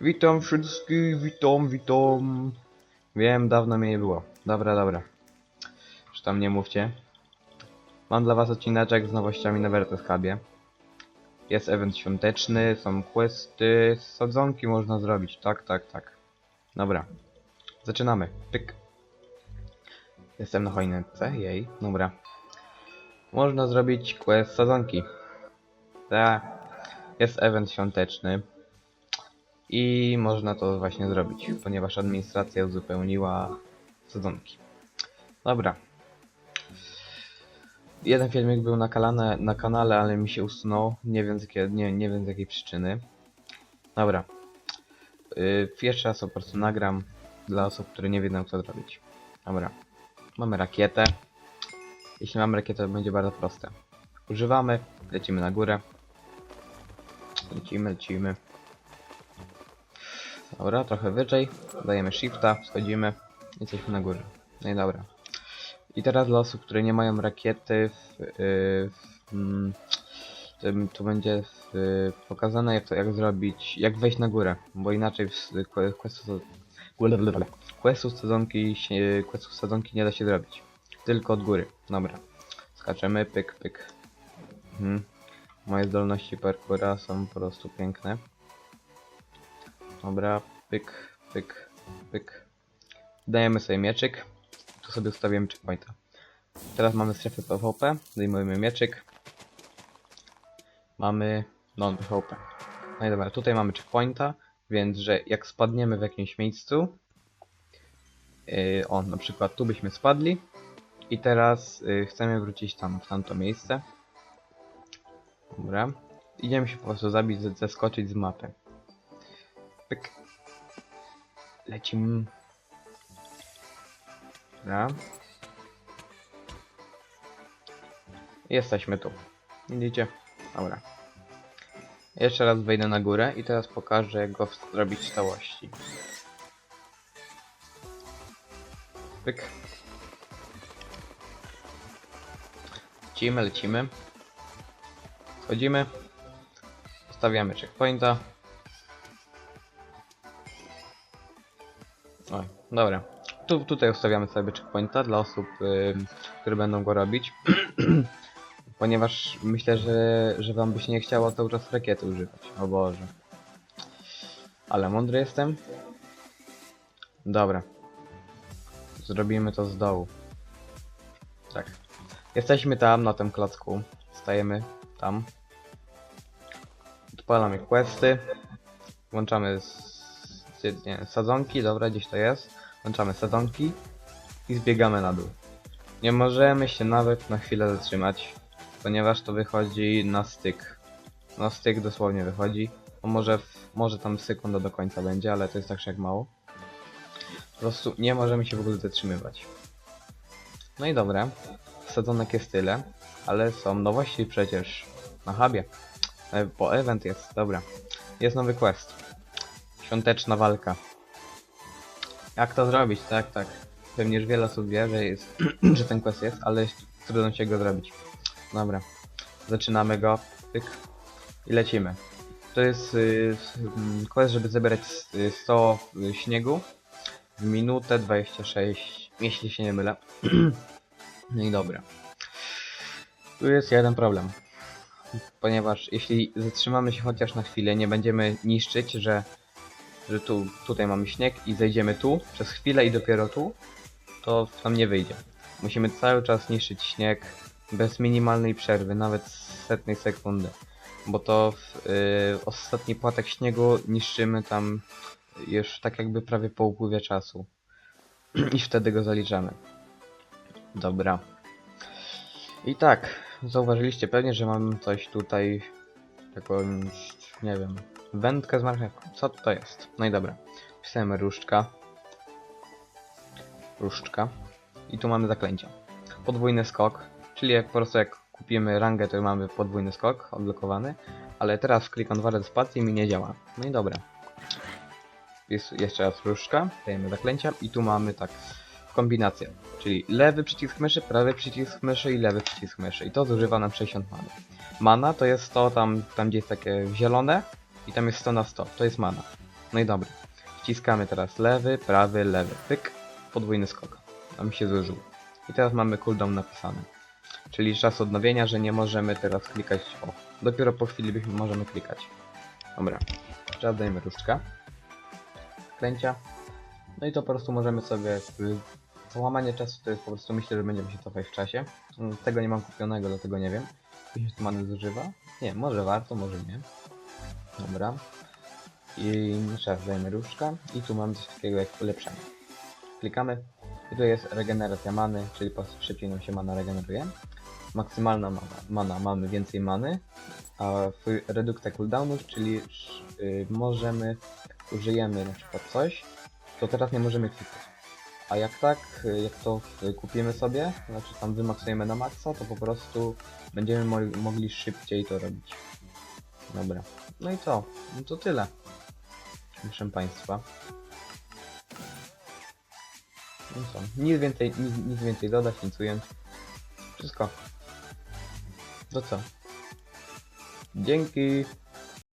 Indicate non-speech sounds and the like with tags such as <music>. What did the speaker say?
Witam wszystkich, witam, witam. Wiem, dawno mnie nie było. Dobra, dobra. Już tam nie mówcie. Mam dla was odcineczek z nowościami na Vertes. Jest event świąteczny, są questy, sadzonki można zrobić. Tak, tak, tak. Dobra. Zaczynamy. Pyk. Jestem na choince, jej, dobra. Można zrobić quest sadzonki. Tak. Jest event świąteczny. I można to właśnie zrobić, ponieważ administracja uzupełniła sadzonki. Dobra. Jeden filmik był na, kalane, na kanale, ale mi się usunął. Nie wiem z, jakie, nie, nie wiem z jakiej przyczyny. Dobra. Yy, jeszcze raz po prostu nagram dla osób, które nie wiedzą co zrobić. Dobra. Mamy rakietę. Jeśli mamy rakietę, to będzie bardzo proste. Używamy, lecimy na górę. Lecimy, lecimy. Dobra, trochę wyżej. Dajemy shifta, schodzimy. Jesteśmy na górze. No i dobra. I teraz dla osób, które nie mają rakiety, w, yy, w, mm, tu będzie w, yy, pokazane jak to jak zrobić, jak wejść na górę, bo inaczej w que- questu, questu sezonki, questu sezonki nie da się zrobić. Tylko od góry. Dobra. Skaczemy, pyk, pyk. Mhm. Moje zdolności parkoura są po prostu piękne. Dobra, pyk, pyk, pyk. Dajemy sobie mieczyk. Tu sobie ustawiamy checkpointa. Teraz mamy strefę PvP. Zdejmujemy mieczyk. Mamy non-PvP. No i dobra, tutaj mamy checkpointa, więc że jak spadniemy w jakimś miejscu, yy, o, na przykład tu byśmy spadli i teraz yy, chcemy wrócić tam, w tamto miejsce. Dobra. Idziemy się po prostu zabić, ze- zeskoczyć z mapy. Pyk. Lecimy. Dobra. Jesteśmy tu. Widzicie? Dobra. Jeszcze raz wejdę na górę i teraz pokażę jak go zrobić w całości. Pyk. Lecimy, lecimy. Wchodzimy. Stawiamy checkpointa. Oj, dobra. Tu, tutaj ustawiamy sobie checkpointa dla osób, ym, które będą go robić. <clears throat> Ponieważ myślę, że, że wam by się nie chciało cały czas rakiety używać. O Boże. Ale mądry jestem. Dobra. Zrobimy to z dołu. Tak. Jesteśmy tam, na tym klocku. Stajemy tam. Odpalamy questy. Włączamy s- s- nie, sadzonki, dobra, gdzieś to jest. Włączamy sadzonki i zbiegamy na dół. Nie możemy się nawet na chwilę zatrzymać, ponieważ to wychodzi na styk. Na styk dosłownie wychodzi. No może, w, może tam sekunda do końca będzie, ale to jest tak jak mało. Po prostu nie możemy się w ogóle zatrzymywać. No i dobra. Sadzonek jest tyle, ale są nowości przecież na hubie. E, Bo event jest, dobra. Jest nowy quest. Świąteczna walka. Jak to zrobić? Tak, tak. Pewnie już wiele osób wie, że, jest, <clears throat> że ten quest jest, ale trudno się go zrobić. Dobra. Zaczynamy go. Pyk. I lecimy. To jest y, mm, quest, żeby zebrać y, 100 y, śniegu w minutę 26, jeśli się nie mylę. <clears throat> no i dobra. Tu jest jeden problem. Ponieważ jeśli zatrzymamy się chociaż na chwilę, nie będziemy niszczyć, że, że tu, tutaj mamy śnieg i zejdziemy tu przez chwilę i dopiero tu, to nam nie wyjdzie. Musimy cały czas niszczyć śnieg bez minimalnej przerwy, nawet setnej sekundy. Bo to w y, ostatni płatek śniegu niszczymy tam już tak jakby prawie po upływie czasu. <clears throat> I wtedy go zaliczamy. Dobra. I tak, zauważyliście pewnie, że mam coś tutaj, jakąś, nie wiem, wędkę z marchewką. Co to jest? No i dobra. Wpisujemy różdżka. Różdżka. I tu mamy zaklęcia. Podwójny skok, czyli jak po prostu jak kupimy rangę, to mamy podwójny skok odblokowany, ale teraz klikam dwa razy spację i mi nie działa. No i dobra. Jest jeszcze raz różdżka, dajemy zaklęcia i tu mamy tak kombinację, czyli lewy przycisk myszy, prawy przycisk myszy i lewy przycisk myszy i to zużywa nam 60 many. Mana to jest to tam, tam gdzie jest takie zielone i tam jest 100 na 100, to jest mana. No i dobra. Wciskamy teraz lewy, prawy, lewy. Pyk. Podwójny skok. Mi się zużył. I teraz mamy cooldown napisany. Czyli czas odnowienia, że nie możemy teraz klikać. O, dopiero po chwili byśmy możemy klikać. Dobra. Teraz dajemy różdżka. Kręcia. No i to po prostu możemy sobie. y, Załamanie czasu to jest po prostu myślę, że będziemy się cofać w czasie. Mm, Tego nie mam kupionego, dlatego nie wiem. Czy się tu many zużywa? Nie, może warto, może nie. Dobra. I jeszcze raz dajemy różdżka. I tu mamy coś takiego jak ulepszenie. Klikamy. I tu jest regeneracja many, czyli po szybciej nam się mana regeneruje. Maksymalna mana, mana mamy więcej many, a w redukcja cooldownów, czyli y, możemy, użyjemy na przykład coś, to teraz nie możemy klikać. A jak tak, jak to kupimy sobie, znaczy tam wymaksujemy na maksa, to po prostu będziemy mo mogli szybciej to robić. Dobra. No i co? No to tyle. Proszę Państwa. No co? Nic więcej, nic, nic więcej dodać, nic ująć. Wszystko. To co? Dzięki.